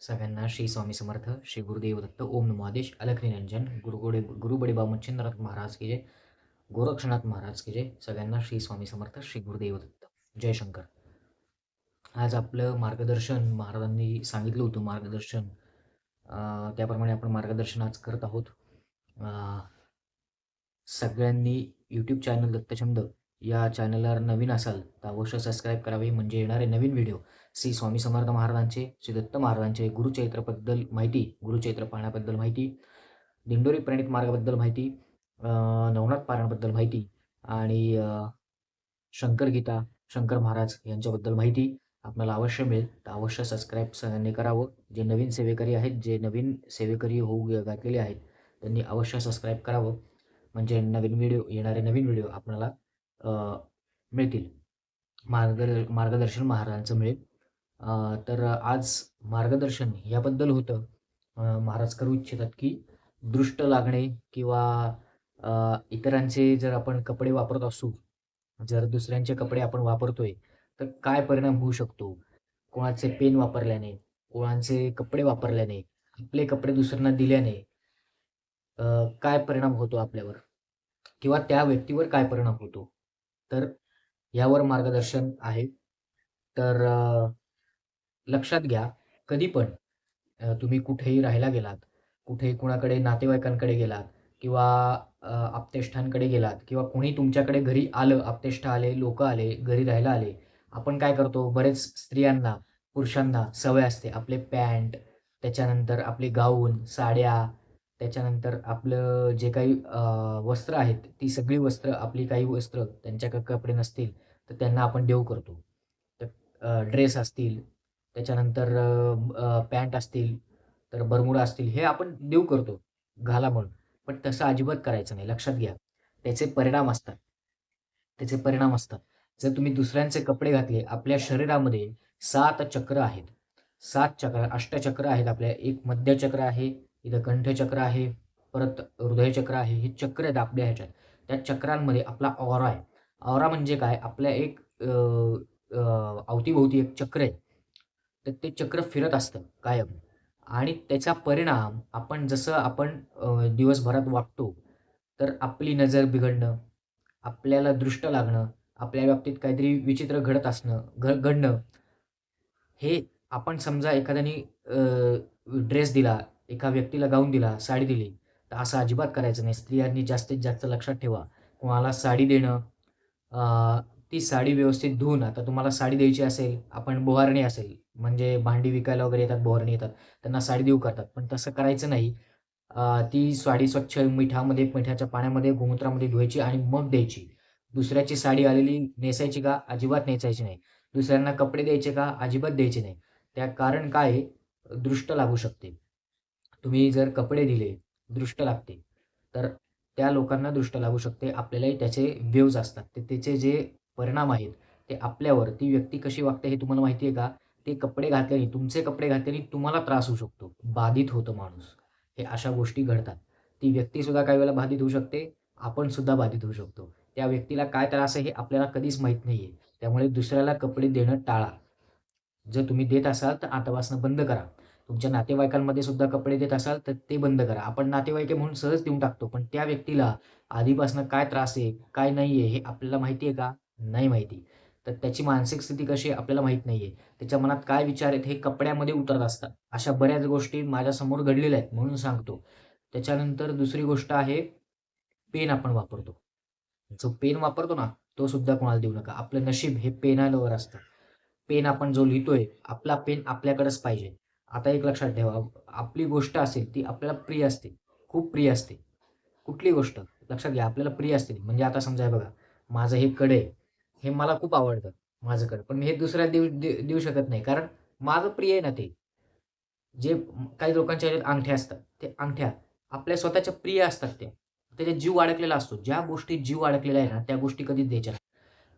सगळ्यांना श्री स्वामी समर्थ श्री गुरुदेव दत्त ओम नमो आदेश अलख निरंजन गुरुगोडे गुरुबडीबा मच्छिंद्रनाथ महाराज की जय गोरक्षनाथ महाराज की जय सगळ्यांना श्री स्वामी समर्थ श्री गुरुदेव दत्त. जय शंकर. आज आपलं मार्गदर्शन महाराजांनी सांगितलं होतं मार्गदर्शन. त्याप्रमाणे आपण मार्गदर्शन आज करत आहोत. सगळ्यांनी यूट्यूब चॅनल दत्तछंद या चॅनलवर नवीन असाल तर अवश्य सबस्क्राईब करावे. म्हणजे येणारे नवीन व्हिडिओ श्री स्वामी समर्थ महाराजांचे श्री दत्त महाराजांचे गुरुचैत्रबद्दल माहिती गुरुचैत्र पाहण्याबद्दल माहिती दिंडोरी प्रणित मार्गाबद्दल माहिती नवनाथ पारायणाबद्दल माहिती आणि शंकर गीता शंकर महाराज यांच्याबद्दल माहिती. आपल्याला अवश्य मिळेल. तर अवश्य सबस्क्राईब सगळ्यांनी करावं. जे नवीन सेवेकरी आहेत जे नवीन सेवेकरी होऊ गे- घातलेले आहेत त्यांनी अवश्य सबस्क्राईब करावं. म्हणजे नवीन व्हिडिओ येणारे नवीन व्हिडिओ आपल्याला मिळतील. मार्ग मार्गदर्शन महाराजांचं मिळेल. तर आज मार्गदर्शन याबद्दल होतं. महाराज करू इच्छितात की दृष्ट लागणे किंवा इतरांचे जर आपण कपडे वापरत असू जर दुसऱ्यांचे कपडे आपण वापरतोय तर काय परिणाम होऊ शकतो? कोणाचे पेन वापरल्याने कोणाचे कपडे वापरल्याने आपले कपडे दुसऱ्यांना दिल्याने काय परिणाम होतो आपल्यावर? किंवा त्या व्यक्तीवर काय परिणाम होतो? तर यावर मार्गदर्शन आहे. तर लक्षात घ्या कधी पण तुम्ही कुठेही राहायला गेलात कुठेही कुणाकडे नातेवाईकांकडे गेलात किंवा आपतेष्ठांकडे आप्तेष्टांकडे गेलात किंवा कोणी तुमच्याकडे घरी आलं आपतेष्ठ आले लोक आले घरी राहायला आले आपण काय करतो? बरेच स्त्रियांना पुरुषांना सवय असते. आपले पॅन्ट त्याच्यानंतर आपले गाऊन साड्या त्याच्यानंतर आपलं जे काही वस्त्र आहेत ती सगळी वस्त्र आपली काही वस्त्र त्यांच्याकडे कपडे नसतील तर त्यांना आपण देव करतो. तर ड्रेस असतील त्याच्यानंतर पॅन्ट असतील तर बरमुडा असतील हे आपण देऊ करतो घाला म्हणून पण तसं अजिबात करायचं नाही लक्षात घ्या. त्याचे परिणाम असतात. त्याचे परिणाम असतात. जर तुम्ही दुसऱ्यांचे कपडे घातले आपल्या शरीरामध्ये सात चक्र आहेत. सात चक्र अष्टचक्र आहेत आपल्या. एक मध्यचक्र आहे इथं कंठचक्र आहे परत हृदयचक्र आहे हे चक्र आहेत आपल्या ह्याच्यात. त्या चक्रांमध्ये आपला ऑरा आहे. ऑरा म्हणजे काय? आपल्या एक अवतीभोवती एक चक्र आहे. तर ते चक्र फिरत असतं कायम. आणि त्याचा परिणाम आपण जसं आपण दिवसभरात वागतो तर आपली नजर बिघडणं आपल्याला दृष्ट लागणं आपल्या बाबतीत काहीतरी विचित्र घडत असणं घ घडणं हे आपण समजा एखाद्याने ड्रेस दिला एका व्यक्तीला गाऊन दिला साडी दिली तर असं अजिबात करायचं नाही. स्त्रियांनी जास्तीत जास्त लक्षात ठेवा. कोणाला साडी देणं ती साडी व्यवस्थित धुवून आता तुम्हाला साडी द्यायची असेल आपण बोहारणी असेल म्हणजे भांडी विकायला वगैरे येतात बोहारणी येतात त्यांना साडी देऊ करतात. पण तसं करायचं नाही. ती साडी स्वच्छ मिठामध्ये मिठाच्या पाण्यामध्ये गोमूत्रामध्ये धुवायची आणि मग द्यायची. दुसऱ्याची साडी आलेली नेसायची का? अजिबात नेसायची नाही. दुसऱ्यांना कपडे द्यायचे का? अजिबात द्यायचे नाही. त्या कारण काय? आहे? दृष्ट लागू शकते. तुम्ही जर कपडे दिले दृष्ट लागते. तर त्या लोकांना दृष्ट लागू शकते. आपल्यालाही त्याचे वेव्ज असतात. ते त्याचे जे परिणाम आहेत ते आपल्यावर ती व्यक्ती कशी वागते हे तुम्हाला माहिती आहे का? ते कपडे घातल्याने तुमचे कपडे घातल्याने तुम्हाला त्रास होऊ शकतो. बाधित होतं माणूस. हे अशा गोष्टी घडतात. ती व्यक्तीसुद्धा काही वेळेला बाधित होऊ शकते. आपण सुद्धा बाधित होऊ शकतो. त्या व्यक्तीला काय त्रास आहे हे आपल्याला कधीच माहीत नाही आहे त्यामुळे दुसऱ्याला कपडे देणं टाळा. जर तुम्ही देत असाल तर आतापासनं बंद करा. तुमच्या नातेवाईकांमध्ये सुद्धा कपडे देत असाल तर ते बंद करा. आपण नातेवाईक म्हणून सहज देऊन टाकतो. पण त्या व्यक्तीला आधीपासून काय त्रास आहे काय नाही आहे हे आपल्याला माहिती आहे का? नाही माहिती. तर त्याची मानसिक स्थिती कशी आहे आपल्याला माहीत नाही आहे त्याच्या मनात काय विचार आहेत हे कपड्यामध्ये उतरत असतात. अशा बऱ्याच गोष्टी माझ्यासमोर घडलेल्या आहेत म्हणून सांगतो. त्याच्यानंतर दुसरी गोष्ट आहे पेन आपण वापरतो. जो पेन वापरतो ना तो सुद्धा कोणाला देऊ नका. आपलं नशीब हे पेनावर असतं. पेन आपण जो लिहितोय आपला पेन आपल्याकडेच पाहिजे. आता एक लक्षात ठेवा आपली गोष्ट असेल ती आपल्याला प्रिय असते. खूप प्रिय असते. कुठली गोष्ट? लक्षात घ्या आपल्याला प्रिय असते. म्हणजे आता समजा बघा माझं हे कडे आहे, हे मला खूप आवडतं माझं कडे पण मी हे दुसऱ्या देऊ दे- देऊ शकत नाही. कारण माझं प्रिय आहे ना ते. जे काही लोकांच्या ह्याच्यात अंगठ्या असतात ते अंगठ्या आपल्या स्वतःच्या प्रिय असतात त्या त्याच्यात जीव अडकलेला असतो. ज्या गोष्टीत जीव अडकलेला आहे ना त्या गोष्टी कधीच द्यायच्या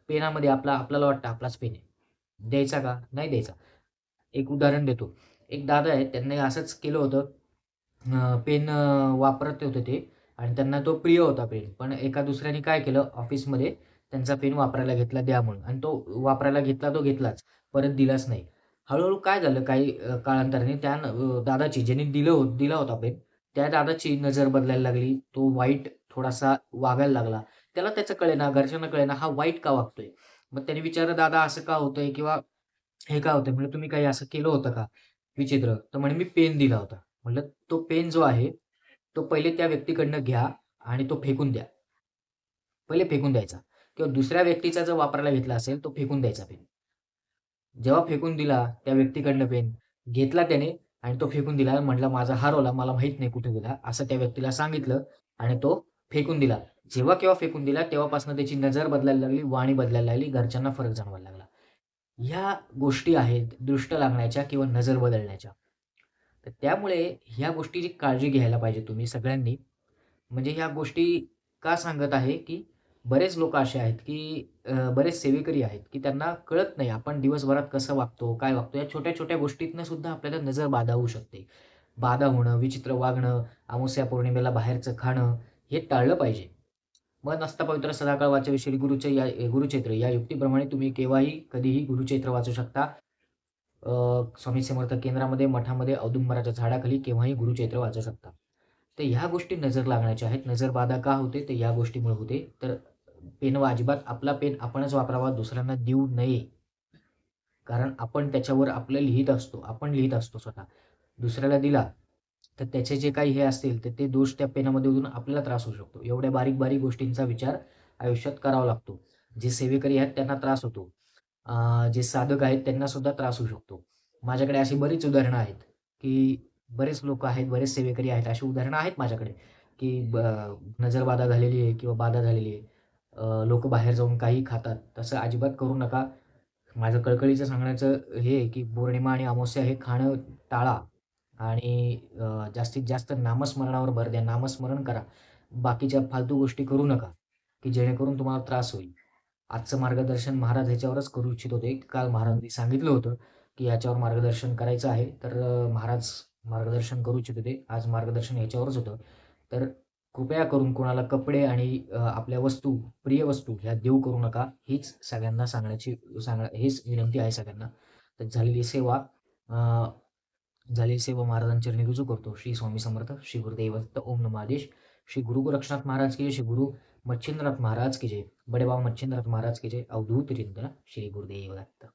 पेनामध्ये आपला आपल्याला वाटतं आपलाच पेन आहे. द्यायचा का? नाही द्यायचा. एक उदाहरण देतो. एक दादा आहे त्यांनी असंच केलं होतं. पेन वापरत होते ते. आणि त्यांना तो प्रिय होता पेन. पण एका दुसऱ्याने काय केलं? ऑफिसमध्ये त्यांचा पेन वापरायला घेतला द्या म्हणून आणि तो वापरायला घेतला तो घेतलाच परत दिलाच नाही हळूहळू काय झालं काही काळांतराने त्या दादाची ज्यांनी दिलं होत दिला होता पेन, त्या दादाची नजर बदलायला लागली. तो वाईट थोडासा वागायला लागला. त्याला त्याचं कळेना, घरच्यांना कळेना हा वाईट का वागतोय? मग त्याने विचारलं, "दादा असं का होतंय?" किंवा "हे का होतंय?" म्हणजे "तुम्ही काही असं केलं होतं का विचित्र?" तर म्हणे, "मी पेन दिला होता." म्हटलं, "तो पेन जो आहे, तो पहिले त्या व्यक्तीकडनं घ्या आणि तो फेकून द्या." पहिले फेकून द्यायचा किंवा दुसऱ्या व्यक्तीचा जर वापरायला घेतला असेल, तो फेकून द्यायचा पेन. जेव्हा फेकून दिला त्या व्यक्तीकडनं पेन, घेतला त्याने आणि तो फेकून दिला. म्हटला, "माझा हरवला, मला माहीत नाही कुठे गेला." असं त्या व्यक्तीला सांगितलं आणि तो फेकून दिला. जेव्हा केव्हा फेकून दिला, तेव्हापासून त्याची नजर बदलायला लागली, वाणी बदलायला लागली, घरच्यांना फरक जाणवायला लागला. ह्या गोष्टी आहेत दृष्ट लागण्याच्या किंवा नजर बदलण्याच्या. तर त्यामुळे ह्या गोष्टीची काळजी घ्यायला पाहिजे तुम्ही सगळ्यांनी. म्हणजे ह्या गोष्टी का सांगत आहे, की बरेच लोक असे आहेत, की बरेच सेवेकरी आहेत, की त्यांना कळत नाही आपण दिवसभरात कसं वागतो, काय वागतो. या छोट्या-छोट्या गोष्टीतनं सुद्धा आपल्याला नजर बाधा होऊ शकते. बाधा होणं, विचित्र वागणं, अमुस्या पौर्णिमेला बाहेरचं खाणं हे टाळलं पाहिजे. मग नसता पवित्र सदाकाळ वाचविषयी गुरुचे या गुरुचैत्र या युक्तीप्रमाणे तुम्ही केव्हाही, कधीही गुरुचैत्र वाचू शकता. स्वामी समर्थ केंद्रामध्ये, मठामध्ये, औदुंबराच्या झाडाखाली केव्हाही गुरुचैत्र वाचू शकता. तर ह्या गोष्टी नजर लागण्याच्या आहेत. नजर बाधा का होते? तर या गोष्टीमुळे होते. तर पेन व अजिबात आपला पेन आपणच वापरावा, दुसऱ्यांना देऊ नये. कारण आपण त्याच्यावर आपलं लिहित असतो. आपण लिहित असतो स्वतः. दुसऱ्याला दिला, तर त्याचे जे काही हे असतील, तर ते दोष त्या पेनामध्ये उतरून आपल्याला त्रास होऊ शकतो. एवढ्या बारीक-बारीक गोष्टींचा विचार आयुष्यात करावा लागतो. जे सेवेकरी आहेत त्यांना त्रास होतो. जे साधक आहेत त्यांना सुद्धा त्रास होऊ शकतो. माझ्याकडे अशी बरीच उदाहरणं आहेत, की बरेच लोक आहेत, बरेच सेवेकरी आहेत. अशी उदाहरणं आहेत माझ्याकडे, की ब झालेली आहे किंवा बाधा झालेली आहे. लोक बाहेर जाऊन काही खातात. तसं अजिबात करू नका. माझं कळकळीचं सांगण्याचं हे आहे, की पौर्णिमा आणि अमावस्या हे खाणं टाळा आणि जास्तीत जास्त नामस्मरणावर भर द्या. नामस्मरण करा. बाकीच्या फालतू गोष्टी करू नका, की जेणेकरून तुम्हाला त्रास होईल. आजचं मार्गदर्शन महाराज ह्याच्यावरच करू इच्छित होते. काल महाराजांनी सांगितलं होतं, की याच्यावर मार्गदर्शन करायचं आहे. तर महाराज मार्गदर्शन करू इच्छित होते. आज मार्गदर्शन ह्याच्यावरच होतं. तर कृपया करून कोणाला कपडे आणि आपल्या वस्तू, प्रिय वस्तू ह्या देऊ करू नका. हीच सगळ्यांना सांगण्याची सांग हेच विनंती आहे सगळ्यांना. तर झालेली सेवा झालेली सेवा महाराजांच्या चरणी रुजू करतो. श्री स्वामी समर्थ, श्री गुरुदेव दत्त, ओम नमः आदेश. श्री गुरु गोरक्षनाथ महाराज की जय, श्री गुरु मच्छिंद्रनाथ महाराज की जय, बड़े बाबा मच्छिंद्रनाथ महाराज की जय, अवधूत रिंद श्री गुरुदेव दत्त.